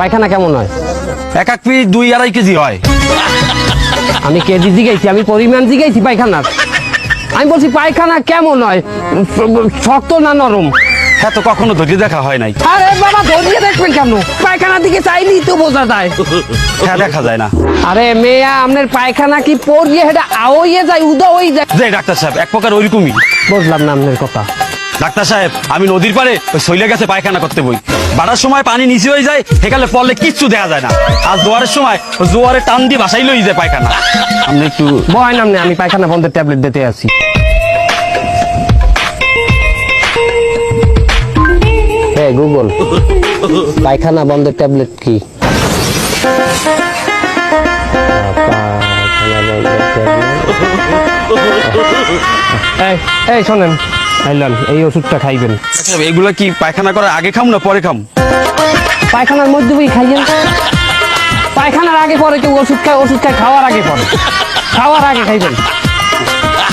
পায়খানা কেমন হয়? এক এক পিস দুই আড়াই কেজি হয়। আমি কেজি জিগাইছি আমি পরিমাণ জিগাইছি পায়খানার। আমি বলছি পায়খানা কেমন হয়? শক্ত না নরম? হ্যাঁ তো কখনো ধৈর্য দেখা হয় নাই। আরে বাবা ধরিয়ে দেখবেন কেন? পায়খানার দিকে চাইলেই তো বোঝা যায়। হ্যাঁ দেখা যায় না। আরে মেয়া আপনার পায়খানা কি পড়িয়ে হেটা আওইয়ে যায় উদা ওই যায়? যে ডাক্তার সাহেব এক প্রকার ওইরকমই। বুঝলাম না আপনার কথা। ডাক্তার সাহেব, আমি নদীর পারে ওই শৈলে গেছে পায়খানা করতে বই। বাড়ার সময় পানি নিচে হয়ে যায়, সেখানে পড়লে কিচ্ছু দেখা যায় না। আর জোয়ারের সময় জোয়ারে টান দিয়ে বাসাই লই যায় পায়খানা। আপনি একটু বয় নাম আমি পায়খানা বন্ধের ট্যাবলেট দিতে আছি। গুগল, পায়খানা বন্ধের ট্যাবলেট কি? এই, শোনেন। আইলাম এই ওষুধটা খাইবেন। আচ্ছা, এগুলা কি পায়খানা করার আগে খাম না পরে খাম? পায়খানার মধ্যে বই খাইয়েন। পায়খানার আগে পরে কেউ ওষুধ খায় ওষুধ খায় খাওয়ার আগে পরে। খাওয়ার আগে খাইবেন।